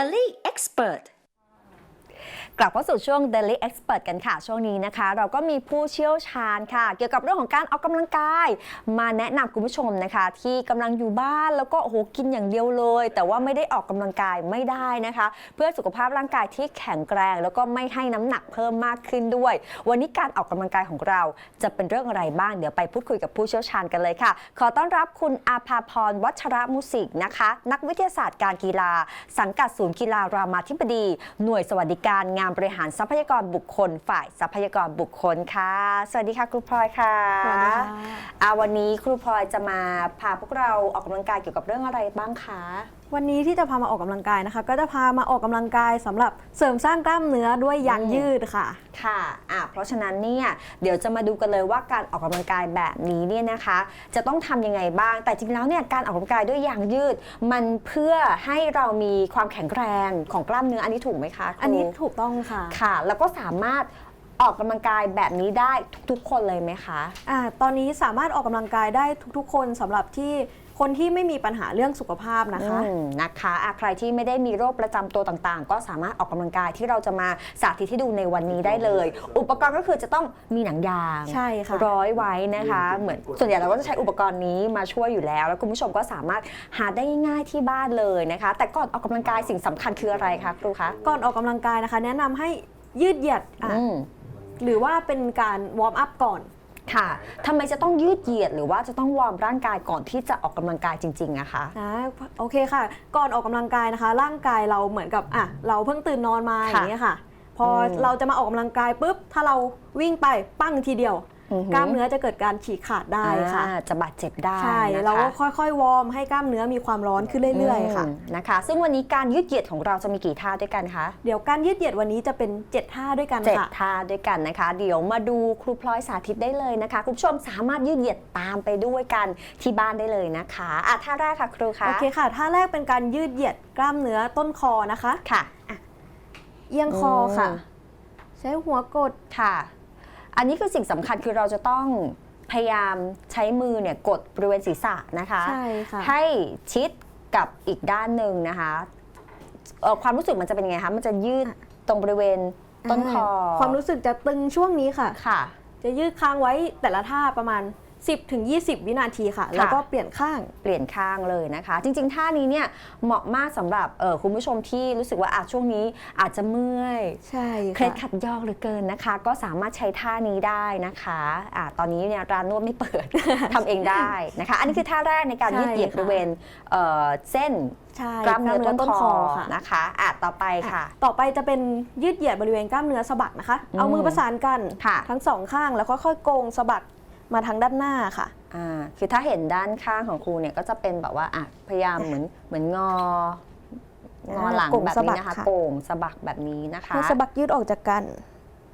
belly expert. กลับเข้าสู่ช่วง Daily Expert กันค่ะ ช่วงนี้นะคะ เราก็มีผู้เชี่ยวชาญค่ะ เกี่ยวกับเรื่องของการออกกำลังกาย มาแนะนำคุณผู้ชมนะคะ ที่กำลังอยู่บ้านแล้วก็โอ้โหกินอย่างเดียวเลย แต่ว่าไม่ได้ออกกำลังกายไม่ได้นะคะ เพื่อสุขภาพร่างกายที่แข็งแรงแล้วก็ไม่ให้น้ำหนักเพิ่มมากขึ้นด้วย วันนี้การออกกำลังกายของเราจะเป็นเรื่องอะไรบ้างเดี๋ยวไปพูดคุยกับผู้เชี่ยวชาญกันเลยค่ะ ขอต้อนรับคุณอาภาพรวัชระมุสิกนะคะ นักวิทยาศาสตร์การกีฬา สังกัดศูนย์กีฬารามาธิบดี หน่วยสวัสดิการงานบริหารทรัพยากรบุคคล ฝ่ายทรัพยากรบุคคลค่ะ สวัสดีค่ะครูพลอยค่ะสวัสดีค่ะ อ่าวันนี้ครูพลอยจะมาพาพวกเราออกกำลังกายเกี่ยวกับเรื่องอะไรบ้างคะ วันนี้ที่จะพามาออกกำลังกายนะคะ ก็จะพามาออกกำลังกายสำหรับเสริมสร้างกล้ามเนื้อด้วยยางยืดค่ะ ค่ะอะ เพราะฉะนั้นเนี่ยเดี๋ยวจะมาดูกันเลยว่าการออกกำลังกายแบบนี้เนี่ยนะคะ จะต้องทำยังไงบ้าง แต่จริงแล้วเนี่ยการออกกำลังกายด้วยยางยืด มันเพื่อให้เรามีความแข็งแรงของกล้ามเนื้ออันนี้ถูกไหมคะครูอันนี้ถูกต้องค่ะ ค่ะ แล้วก็สามารถออกกำลังกายแบบนี้ได้ทุกๆ คนเลยไหมคะอ่าตอนนี้สามารถออกกำลังกายได้ทุกๆ คนสำหรับที่ คนที่ไม่มีปัญหาเรื่องสุขภาพนะคะ อืมนะคะอะใครที่ไม่ได้มีโรคประจำตัวต่างๆ ก็สามารถออกกำลังกายที่เราจะมาสาธิตให้ดูในวันนี้ได้เลย อุปกรณ์ก็คือจะต้องมีหนังยางใช่ค่ะ ร้อยไว้นะคะ เหมือนส่วนใหญ่เราก็จะใช้อุปกรณ์นี้มาช่วยอยู่แล้ว แล้วคุณผู้ชมก็สามารถหาได้ง่ายๆที่บ้านเลยนะคะ แต่ก่อนออกกำลังกายสิ่งสำคัญคืออะไรคะครูคะก่อนออกกำลังกายนะคะ แนะนำให้ยืดเหยียดอะอืม หรือว่าเป็นการวอร์มอัพก่อน ค่ะทำไมจะต้องยืดเหยียดหรือว่าจะต้องวอร์มร่างกายก่อนที่จะออกกำลังกายจริงๆอะคะนะโอเคค่ะ ก่อนออกกำลังกายนะคะ ร่างกายเราเหมือนกับอะเราเพิ่งตื่นนอนมาอค่ะย่างเงี้ยค่ะ พออม เราจะมาออกกำลังกายปุ๊บถ้าเราวิ่งไปปั้งทีเดียวอือหือ กล้ามเนื้อจะเกิดการฉีกขาดได้ค่ะอ่าจะบาดเจ็บได้ใช่นะคะเราก็ค่อยๆ วอร์มให้กล้ามเนื้อมีความร้อนขึ้นเรื่อยๆค่ะมนะคะ ซึ่งวันนี้การยืดเหยียดของเราจะมีกี่ท่าด้วยกันคะเดี๋ยวการยืดเหยียดวันนี้จะเป็น 7 ท่าด้วยกันเจ็ดค่ะท่าด้วยกันนะคะ เดี๋ยวมาดูครูพลอยสาธิตได้เลยนะคะคุณผู้ชมสามารถยืดเหยียดตามไปด้วยกันที่บ้านได้เลยนะคะอะท่าแรกค่ะครูคะโอเคค่ะท่าแรกเป็นการยืดเหยียดกล้ามเนื้อต้นคอนะคะค่ะเอียงคอค่ะอืมใช้หัวกดค่ะ อันนี้คือสิ่งสำคัญคือเราจะต้องพยายามใช้มือเนี่ยกดบริเวณศีรษะนะคะใช่ค่ะให้ชิดกับอีกด้านหนึ่งนะคะเอ่อความรู้สึกมันจะเป็นยังไงคะมันจะยืดตรงบริเวณต้นคอความรู้สึกจะตึงช่วงนี้ค่ะค่ะ จะยืดค้างไว้แต่ละท่าประมาณ 10ถึง20 วินาทีค่ะ แล้วก็เปลี่ยนข้าง เปลี่ยนข้างเลยนะคะ จริงๆท่านี้เนี่ยเหมาะมากสำหรับเอ่อคุณผู้ชมที่รู้สึกว่าอาช่วงนี้อาจจะเมื่อยใช่เคล็ดค่ะขัดยอกเหลือเกินนะคะ ก็สามารถใช้ท่านี้ได้นะคะอ่าตอนนี้เนี่ยร้านนวดไม่เปิดทำเองได้นะคะ อันนี้คือท่าแรกในการใช่ยืดเหยียดค่ะบริเวณเอ่อเส้นใช่กล้ามเนื้อต้นคอค่ะนะคะอะต่อไปค่ะ ต่อไปจะเป็นยืดเหยียดบริเวณกล้ามเนื้อสะบักนะคะอืมเอามือประสานกันค่ะทั้งสองข้างแล้วค่อยๆโกงสะบัก มาทางด้านหน้าค่ะ อ่าคือถ้าเห็นด้านข้างของครูเนี่ยก็จะเป็นแบบว่าอะพยายามเหมือนเหมือนงองอหลังโก่งแบบสะบันี้กนะคะค่ะโก่งสะบักแบบนี้นะคะให้สะบักยืดออกจากกัน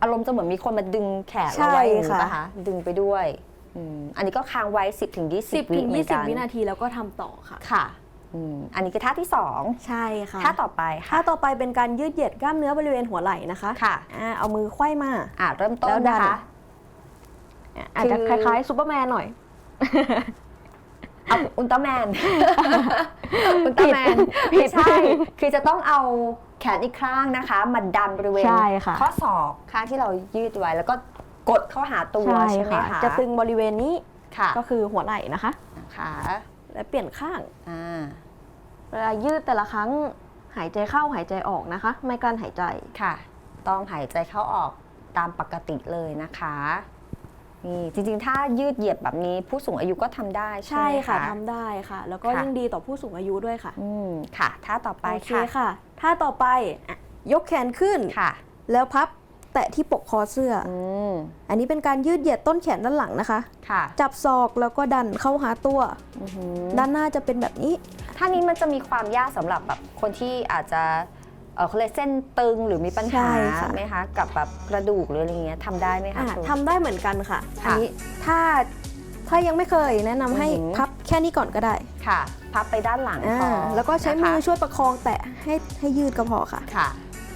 อารมณ์จะเหมือนมีคนมาดึงแขนใช่เราไว้อย่างนี้ค่ะป่ะคะดึงไปด้วยอืมอันนี้ก็ค้างไว้ 10ถึง20 10วิถึงเหมือนกัน20 วินาทีแล้วก็ทำต่อค่ะค่ะอืมอันนี้คือท่าที่ใช่ค่ะ2ท่าต่อไปท่าค่ะต่อไปเป็นการยืดเหยียดกล้ามเนื้อบริเวณหัวไหล่นะคะค่ะอ่าเอามือไขว้มาอะเริ่มต้แล้นวดันะนคะ อาจจะคือคล้ายๆซูเปอร์แมนหน่อยเอาอุลตร้าแมน อุลตร้าแมนไม่ใช่ คือจะต้องเอาแขนอีกข้างนะคะ มาดันบริเวณใช่ค่ะข้อศอกข้างที่เรายืดไว้ แล้วก็กดเข้าหาตัวใช่ไหมคะจะตึงบริเวณนี้ค่ะก็คือหัวไหล่นะคะค่ะและเปลี่ยนข้างอ่าเวลายืดแต่ละครั้งหายใจเข้าหายใจออกนะคะ ไม่กลั้นหายใจค่ะ ต้องหายใจเข้าออกตามปกติเลยนะคะ นี่จริงๆ ถ้ายืดเหยียดแบบนี้ผู้สูงอายุก็ทำได้ใช่ใช่ไหม ค่ะทำได้ค่ะ แล้วก็ค่ะ ยิ่งดีต่อผู้สูงอายุด้วยค่ะอืมค่ะท่าต่อไปโอเคค่ะค่ะท่าต่อไปอะยกแขนขึ้น ค่ะ แล้วพับแตะที่ปกคอเสื้อออืมอันนี้เป็นการยืดเหยียดต้นแขนด้านหลังนะคะ ค่ะจับศอกแล้วก็ดันเข้าหาตัว อือหือด้านหน้าจะเป็นแบบนี้ ท่านี้มันจะมีความยากสำหรับแบบคนที่อาจจะ เออเขาเรียกเส้นตึงหรือมีปัญใช่หาค่ะ ไหมคะกับแบบกระดูกหรืออะไรเงี้ยทำได้ไหมคะอะครู ทำได้เหมือนกันค่ะค่ะอันนี้ถ้าถ้ายังไม่เคยแนะนำให้อือหือ พับแค่นี้ก่อนก็ได้ค่ะ พับไปด้านหลังอ่าพอแล้วก็ใช้มือนะคะช่วยประคองแตะให้ให้ยืดก็พอค่ะ ค่ะ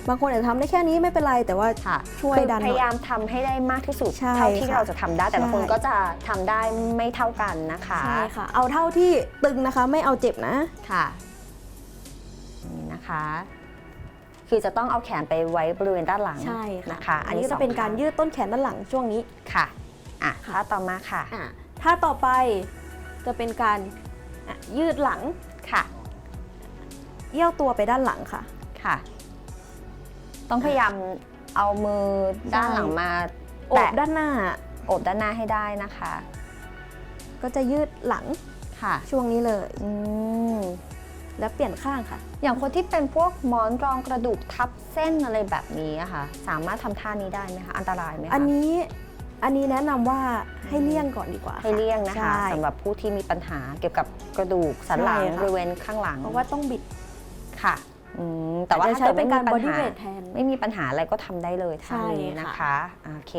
บางคนอาจจะทำได้แค่นี้ไม่เป็นไรแต่ว่า ค่ะช่วยคือดันหน่พอยยายามทำให้ได้มากที่สุดใช่เท่าที่ค่ะเราจะทำได้แต่ละใช่ คนก็จะทำได้ไม่เท่ากันนะคะใช่ค่ะ เอาเท่าที่ตึงนะคะ ไม่เอาเจ็บนะ ค่ะนี่นะนะคะ คือจะต้องเอาแขนไปไว้บริเวณด้านหลังใช่ค่ะนะคะ อันนี้ก็จะสงเป็นการท่ยืดต้นแขนด้านหลังช่วงนี้ค่ะอะค่ะท่าต่อมาค่ะอะถ้าต่อไปจะเป็นการอะยืดหลังค่ะ เอี้ยวตัวไปด้านหลังค่ะ ค่ะ ต้องพยายามเอามือด้านหลังมาโอบแตะด้านหน้าโอบด้านหน้าให้ได้นะคะ ก็จะยืดหลังค่ะ ช่วงนี้เลย อืม แล้วเปลี่ยนข้างค่ะ อย่างคนที่เป็นพวกหมอนรองกระดูกทับเส้นอะไรแบบนี้อะค่ะ สามารถทำท่านี้ได้ไหมคะ อันตรายไหมคะ อันนี้อันนี้แนะนำว่าให้เลี่ยงก่อนดีกว่า ให้เลี่ยงนะคะใช่สำหรับผู้ที่มีปัญหาเกี่ยวกับกระดูกสันหลังใช่ค่ะบริเวณข้างหลัง เพราะว่าต้องบิดค่ะอืมแต่ว่าอจถ้าจะใช้เกิดเป็ไม่นมีการปับอญดี้หาเวทแทนไม่มีปัญหาอะไรก็ทำได้เลยท่าใช่นี้ค่ะนะคะโอเค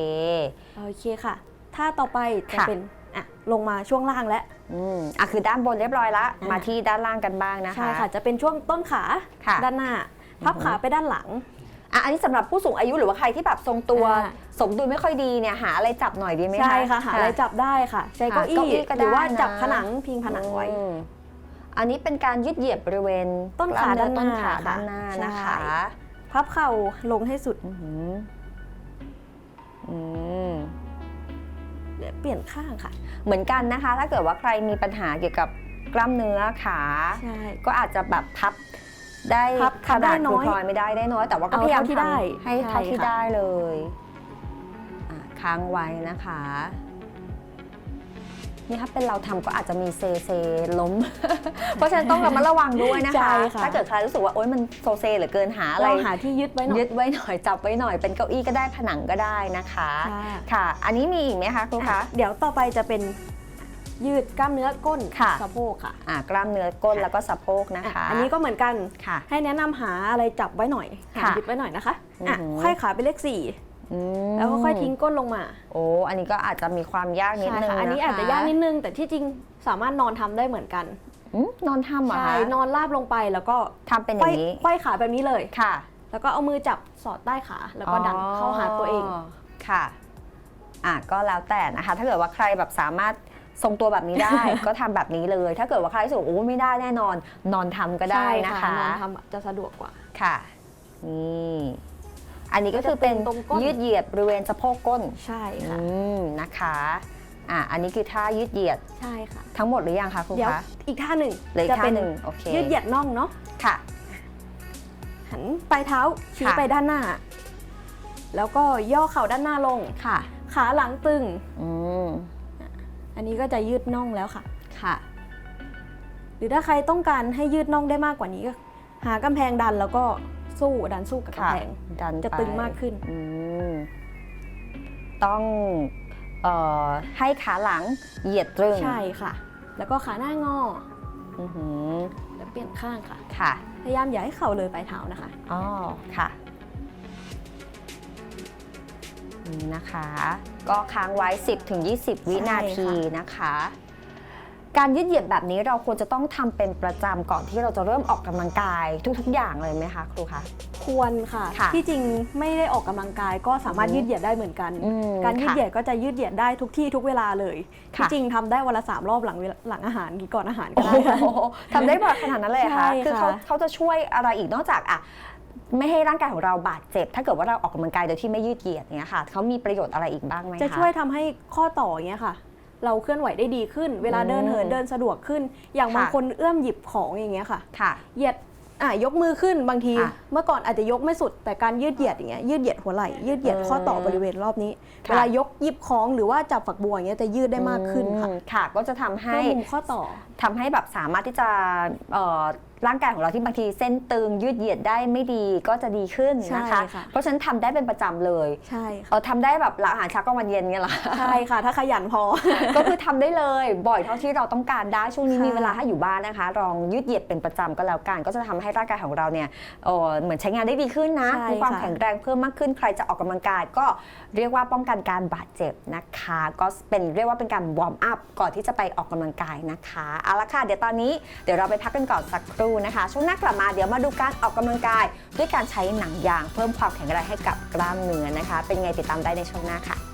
โอเคค่ะถ้าต่อไปจะค่ะเป็น อะลงมาช่วงล่างแล้วอืมอะคือด้านบนเรียบร้อยละอะมาที่ด้านล่างกันบ้างนะคะ ใช่ค่ะ จะเป็นช่วงต้นขาค่ะด้านหน้า พับอือฮึขาไปด้านหลังอะอันนี้สำหรับผู้สูงอายุหรือว่าใครที่แบบทรงตัวอ่าสมดุลไม่ค่อยดีเนี่ยหาอะไรจับหน่อยดีไหมคะใช่ค่ะหาอะไรจับได้ค่ะ ใช้เก้าหาเก้าอี้อี้ก็ได้หรือว่านะจับผนังพิงผนังไว้อืมอันนี้เป็นการยืดเหยียดบริเวณต้นขากล้มเอด้านหน้าต้นขาค่ะด้านหน้านะคะใช่พับเข่าลงให้สุดอือหืออืม เดี๋ยวเปลี่ยนข้างค่ะ เหมือนกันนะคะ ถ้าเกิดว่าใครมีปัญหาเกี่ยวกับกล้ามเนื้อขา ใช่ ก็อาจจะแบบพับได้พับขนาดได้น้ครูอยพลอยไม่ได้ได้น้อย แต่ว่าก็เอาพยายามเท่าที่ทได้ำให้ใช่เท่าที่ค่ะได้เลยอะค้างไว้นะคะ นี่ถ้าเป็นเราทำก็อาจจะมีเซเซล้ม เพราะฉะนั้นต้องระมัดระวังด้วยนะใช่คะค่ะถ้าเกิดใครรู้สึกว่าโอ๊ยมันโซเซเหลือเกินหาอะไรเราหาที่ยึดไว้หน่อยยึดไว้หน่อยจับไว้หน่อยเป็นเก้าอี้ก็ได้ผนังก็ได้นะคะ ค่ะค่ะอันนี้มีอีกไหมคะครูคะเดี๋ยวต่อไปจะเป็นยืดกล้ามเนื้อก้นค่ะสะโพกค่ะอะกล้ามเนื้อก้นค่ะแล้วก็สะโพกนะคะอะอันนี้ก็เหมือนกันค่ะ ให้แนะนำหาอะไรจับไว้หน่อยหาค่ะยึดไว้หน่อยนะคะอะอือหือค่อยขาไปเลขสี่ อืมแล้วก็ค่อยทิ้งก้นลงมาโอ้อันนี้ก็อาจจะมีความยากนิดใช่นึงค่ะอันนี้คอาจจะยากนิดนึง แต่ที่จริงสามารถนอนทำได้เหมือนกันอืมนอนทำเหรอใช่คะนอนราบลงไปแล้วก็ทำเป็นอไขว้ย่างนี้ไขว้ขาแบบนี้เลย ค่ะแล้วก็เอามือจับสอดใต้ขาแล้วก็ดันเข้าหาตัวเอง ค่ะอะก็แล้วแต่นะคะ ถ้าเกิดว่าใครแบบสามารถทรงตัวแบบนี้ได้ ก็ทำแบบนี้เลย ถ้าเกิดว่าใครรู้สึกว่าโอ้ไม่ได้แน่นอน นอนทำก็ได้ใช่นะคะ นอนทำจะสะดวกกว่า ค่ะ นี่ อันนี้ก็คือเป็นก็จะเป็นตรงก้น ยืดเหยียดบริเวณสะโพกก้นใช่ค่ะ อืมนะคะอะอันนี้คือท่ายืดเหยียดใช่ค่ะ ทั้งหมดหรือยังคะครูเดี๋ยวคะอีกท่าหนึ่งเหลืออีกจะท่าเป็นหนึ่งโอเคยืดเหยียดน่องเนาะค่ะ หันปลายเท้าชี้ค่ะ ไปด้านหน้า แล้วก็ย่อเข่าด้านหน้าลง ค่ะ ขาหลังตึง อืมอันนี้ก็จะยืดน่องแล้วค่ะ ค่ะ หรือถ้าใครต้องการให้ยืดน่องได้มากกว่านี้ก็หากำแพงดันแล้วก็ สู้ดันสู้กับค่ะกำแพงดันจะไปตึงมากขึ้นอืมต้องเอ่อให้ขาหลังเหยียดตรึงใช่ค่ะ แล้วก็ขาหน้างออือหือแล้วเปลี่ยนข้างค่ะค่ะ พยายามอย่าให้เข่าเลยปลายเท้านะคะอ๋อค่ะนี่นะคะ ก็ค้างไว้ 10-20 วินาทีนะคะ การยืดเหยียดแบบนี้เราควรจะต้องทำเป็นประจำก่อนที่เราจะเริ่มออกกำลังกายทุกๆ อย่างเลยไหมคะครูคะควรค่ะค่ะที่จริงไม่ได้ออกกำลังกายก็สามารถอือฮึยืดเหยียดได้เหมือนกันอืมการยืดค่ะเหยียดก็จะยืดเหยียดได้ทุกที่ทุกเวลาเลยค่ะที่จริงทำได้วันละสามรอบหลังเวลาหลังอาหารหรือก่อนอาหารก็โอ้ได้ค่ะโหทำได้บ่อยขนาดนั้นเลยเหรอใช่คะคือเขาค่ะเขาจะช่วยอะไรอีกนอกจากอะไม่ให้ร่างกายของเราบาดเจ็บ ถ้าเกิดว่าเราออกกำลังกายโดยที่ไม่ยืดเหยียดเนี้ยค่ะเขามีประโยชน์อะไรอีกบ้างไหมคะจะช่วยทำให้ข้อต่ออย่างเงี้ยค่ะ เราเคลื่อนไหวได้ดีขึ้น เวลาเดินเหินอืมเดินสะดวกขึ้น อย่างค่ะบางคนเอื้อมหยิบของอย่างเงี้ยค่ะค่ะเหยียดอะยกมือขึ้นบางทีอะเมื่อก่อนอาจจะยกไม่สุดแต่การยืดเหยียดอย่างเงี้ยยืดเหยียดหัวไหล่ยืดเหยียดข้อต่อบริเวณรอบนี้ค่ะเวลายกหยิบของหรือว่าจับฝักบัวอย่างเงี้ยจะยืดได้มากขึ้นค่ะอืมค่ะ ก็จะทำให้เพิ่มมุมข้อต่อทำให้แบบสามารถที่จะเอ่อ ร่างกายของเราที่บางทีเส้นตึงยืดเหยียดได้ไม่ดีก็จะดีขึ้นนะคะ ใช่ค่ะ เพราะฉะนั้นทำได้เป็นประจำเลยใช่ค่ะเออทำได้แบบหลังอาหารเช้ากลางวันเย็นเงี้ยเหรอ ใช่ค่ะ ถ้าขยันพอ ก็คือทำได้เลยบ่อยเท่าที่เราต้องการได้ช่วงนี้ค่ะมีเวลาให้อยู่บ้านนะคะลองยืดเหยียดเป็นประจำก็แล้วกันก็จะทำให้ร่างกายของเราเนี่ยเอ่อเหมือนใช้งานได้ดีขึ้นนะใช่มีความค่ะ แข็งแรงเพิ่มมากขึ้นใครจะออกกำลังกาย ก็เรียกว่าป้องกันการบาดเจ็บนะคะ ก็เป็นเรียกว่าเป็นการวอร์มอัพก่อนที่จะไปออกกำลังกายนะคะเอาละค่ะเดี๋ยวตอนนี้เดี๋ยวเราไปพักกันก่อนสักครู่นะคะ ช่วงหน้ากลับมาเดี๋ยวมาดูการออกกำลังกาย ด้วยการใช้หนังยางเพิ่มความแข็งแรงให้กับกล้ามเนื้อนะคะ เป็นไงติดตามได้ในช่วงหน้าค่ะ